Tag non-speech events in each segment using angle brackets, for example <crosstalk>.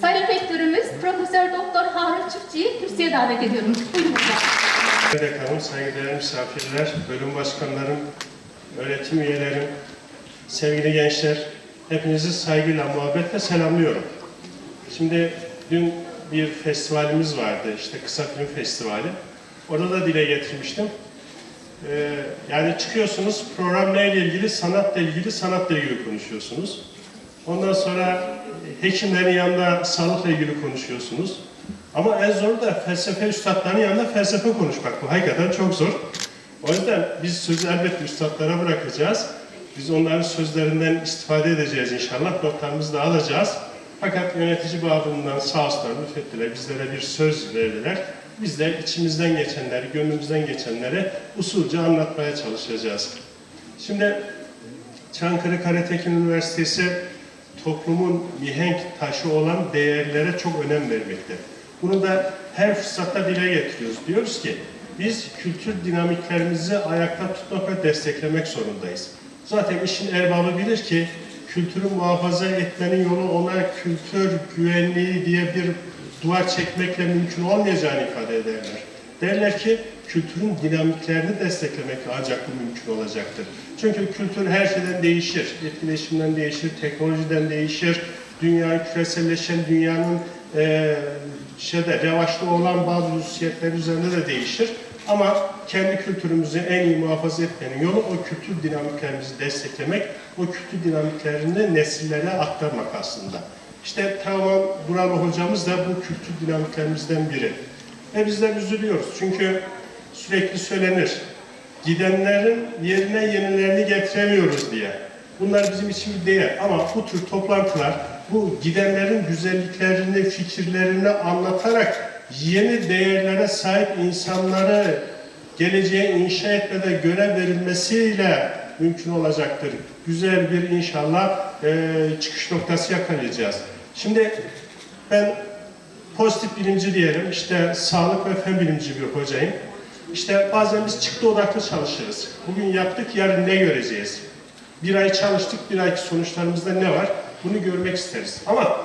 Sayın Rektörümüz Profesör Doktor Harun Çiftçi'yi kürsüye davet ediyorum. Buyurun hocam. Saygıdeğer misafirler, bölüm başkanlarım, öğretim üyelerim, sevgili gençler, hepinizi saygıyla, muhabbetle selamlıyorum. Şimdi dün bir festivalimiz vardı, işte Kısa Film Festivali. Orada da dile getirmiştim. Ee, yani çıkıyorsunuz, program neyle ilgili? Sanatla ilgili, sanatla ilgili konuşuyorsunuz. Ondan sonra hekimlerin yanında sağlıkla ilgili konuşuyorsunuz. Ama en zoru da felsefe üstadlarının yanında felsefe konuşmak. Bu hakikaten çok zor. O yüzden biz sözü elbette üstadlara bırakacağız. Biz onların sözlerinden istifade edeceğiz inşallah. Notlarımızı da alacağız. Fakat yönetici babından sağ olsunlar lütfettiler. Bizlere bir söz verdiler. Biz de içimizden geçenleri, gönlümüzden geçenleri usulca anlatmaya çalışacağız. Şimdi Çankırı Karatekin Üniversitesi toplumun mihenk taşı olan değerlere çok önem vermekte. Bunu da her fırsatta dile getiriyoruz. Diyoruz ki biz kültür dinamiklerimizi ayakta tutmak ve desteklemek zorundayız. Zaten işin erbabı bilir ki kültürü muhafaza etmenin yolu ona kültür güvenliği diye bir duvar çekmekle mümkün olmayacağını ifade ederler. Derler ki kültürün dinamiklerini desteklemek ancak bu mümkün olacaktır. Çünkü kültür her şeyden değişir. Etkileşimden değişir, teknolojiden değişir. Dünya küreselleşen dünyanın e, şeyde revaçta olan bazı hususiyetler üzerinde de değişir. Ama kendi kültürümüzü en iyi muhafaza etmenin yolu o kültür dinamiklerimizi desteklemek, o kültür dinamiklerini nesillere aktarmak aslında. İşte Teoman Buralı hocamız da bu kültür dinamiklerimizden biri. Ve bizler üzülüyoruz çünkü sürekli söylenir. Gidenlerin yerine yenilerini getiremiyoruz diye. Bunlar bizim için bir değer ama bu tür toplantılar bu gidenlerin güzelliklerini, fikirlerini anlatarak yeni değerlere sahip insanları geleceğe inşa etmede görev verilmesiyle mümkün olacaktır. Güzel bir inşallah e, çıkış noktası yakalayacağız. Şimdi ben pozitif bilimci diyelim, işte sağlık ve fen bilimci bir hocayım. İşte bazen biz çıktı odaklı çalışırız. Bugün yaptık, yarın ne göreceğiz? Bir ay çalıştık, bir ayki sonuçlarımızda ne var? Bunu görmek isteriz. Ama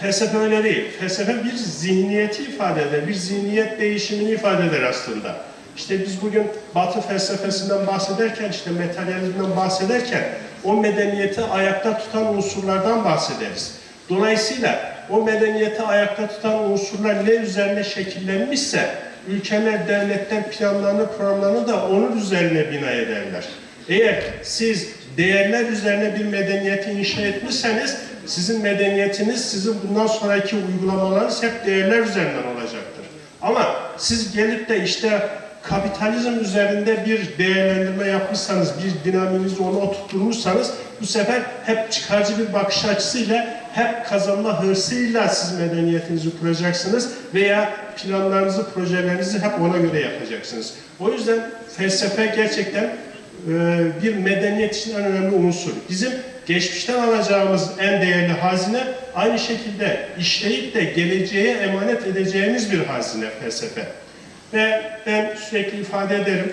felsefe öyle değil. Felsefe bir zihniyeti ifade eder, bir zihniyet değişimini ifade eder aslında. İşte biz bugün Batı felsefesinden bahsederken, işte materyalizmden bahsederken o medeniyeti ayakta tutan unsurlardan bahsederiz. Dolayısıyla o medeniyeti ayakta tutan unsurlar ne üzerine şekillenmişse ülkeler, devletler planlarını, programlarını da onun üzerine bina ederler. Eğer siz değerler üzerine bir medeniyeti inşa etmişseniz sizin medeniyetiniz, sizin bundan sonraki uygulamalarınız hep değerler üzerinden olacaktır. Ama siz gelip de işte kapitalizm üzerinde bir değerlendirme yapmışsanız, bir dinaminizi ona oturtmuşsanız bu sefer hep çıkarcı bir bakış açısıyla, hep kazanma hırsıyla siz medeniyetinizi kuracaksınız veya planlarınızı, projelerinizi hep ona göre yapacaksınız. O yüzden felsefe gerçekten e, bir medeniyet için en önemli unsur. Bizim geçmişten alacağımız en değerli hazine aynı şekilde işleyip de geleceğe emanet edeceğimiz bir hazine felsefe. Ve ben sürekli ifade ederim,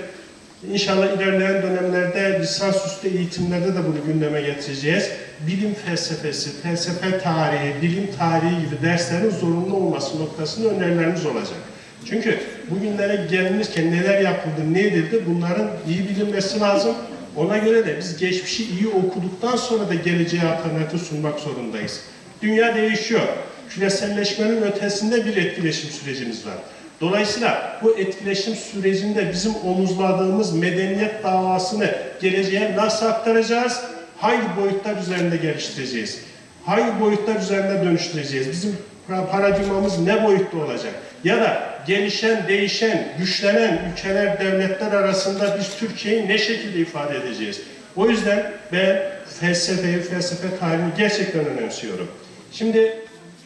İnşallah ilerleyen dönemlerde lisansüstü eğitimlerde de bunu gündeme getireceğiz. Bilim felsefesi, felsefe tarihi, bilim tarihi gibi derslerin zorunlu olması noktasında önerilerimiz olacak. Çünkü bugünlere gelinirken neler yapıldı, ne edildi bunların iyi bilinmesi lazım. Ona göre de biz geçmişi iyi okuduktan sonra da geleceğe alternatif sunmak zorundayız. Dünya değişiyor. Küreselleşmenin ötesinde bir etkileşim sürecimiz var. Dolayısıyla bu etkileşim sürecinde bizim omuzladığımız medeniyet davasını geleceğe nasıl aktaracağız? Hangi boyutlar üzerinde geliştireceğiz? Hangi boyutlar üzerinde dönüştüreceğiz? Bizim paradigmamız ne boyutta olacak? Ya da gelişen, değişen, güçlenen ülkeler, devletler arasında biz Türkiye'yi ne şekilde ifade edeceğiz? O yüzden ben felsefeyi, felsefe tarihini gerçekten önemsiyorum. Şimdi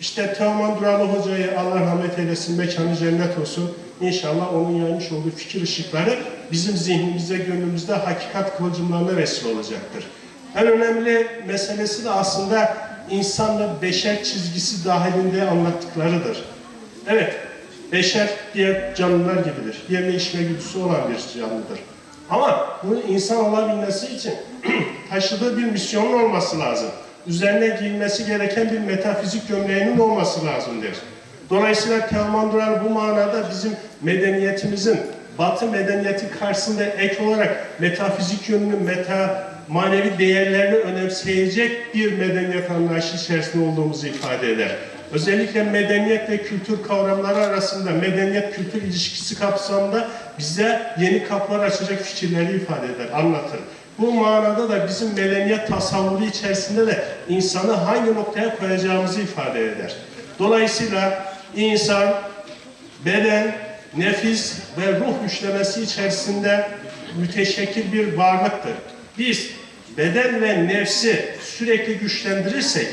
işte Teoman Duralı Hoca'yı Allah rahmet eylesin, mekanı cennet olsun. İnşallah onun yaymış olduğu fikir ışıkları bizim zihnimizde, gönlümüzde hakikat kıvılcımlarına vesile olacaktır. En önemli meselesi de aslında insanla beşer çizgisi dahilinde anlattıklarıdır. Evet, beşer diye canlılar gibidir. Yeme içme güdüsü olan bir canlıdır. Ama bunu insan olabilmesi için <clears throat> taşıdığı bir misyonun olması lazım. Üzerine giyilmesi gereken bir metafizik gömleğinin olması lazımdır. Dolayısıyla Teoman Duran bu manada bizim medeniyetimizin Batı medeniyeti karşısında ek olarak metafizik yönünü, meta manevi değerlerini önemseyecek bir medeniyet anlayışı içerisinde olduğumuzu ifade eder. Özellikle medeniyet ve kültür kavramları arasında medeniyet kültür ilişkisi kapsamında bize yeni kapılar açacak fikirleri ifade eder, anlatır. Bu manada da bizim medeniyet tasavvuru içerisinde de insanı hangi noktaya koyacağımızı ifade eder. Dolayısıyla insan beden, nefis ve ruh üçlemesi içerisinde müteşekkil bir varlıktır. Biz beden ve nefsi sürekli güçlendirirsek,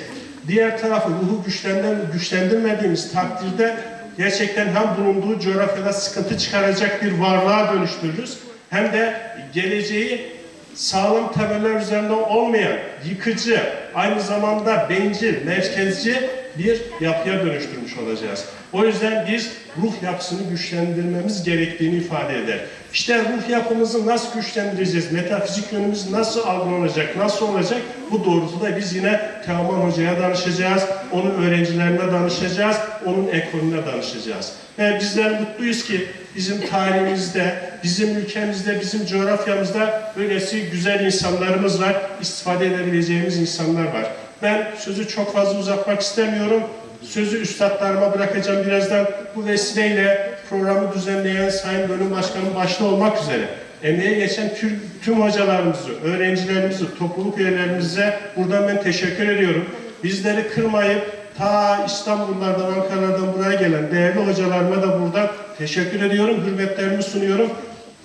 diğer tarafı ruhu güçlendir, güçlendirmediğimiz takdirde gerçekten hem bulunduğu coğrafyada sıkıntı çıkaracak bir varlığa dönüştürürüz, hem de geleceği sağlam temeller üzerinde olmayan, yıkıcı, aynı zamanda bencil, merkezci bir yapıya dönüştürmüş olacağız. O yüzden biz ruh yapısını güçlendirmemiz gerektiğini ifade eder. İşte ruh yapımızı nasıl güçlendireceğiz, metafizik yönümüz nasıl algılanacak, nasıl olacak? Bu doğrultuda biz yine Teoman Hoca'ya danışacağız, onun öğrencilerine danışacağız, onun ekolüne danışacağız. Ve bizler mutluyuz ki bizim tarihimizde, bizim ülkemizde, bizim coğrafyamızda böylesi güzel insanlarımız var, istifade edebileceğimiz insanlar var. Ben sözü çok fazla uzatmak istemiyorum. Sözü üstadlarıma bırakacağım birazdan. Bu vesileyle programı düzenleyen Sayın Bölüm Başkanı başta olmak üzere emeğe geçen tüm, tüm hocalarımızı, öğrencilerimizi, topluluk üyelerimize buradan ben teşekkür ediyorum. Bizleri kırmayıp ta İstanbul'lardan, Ankara'dan buraya gelen değerli hocalarıma da buradan teşekkür ediyorum. Hürmetlerimi sunuyorum.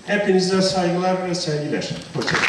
Hepinize saygılar ve sevgiler. Hoşçakalın.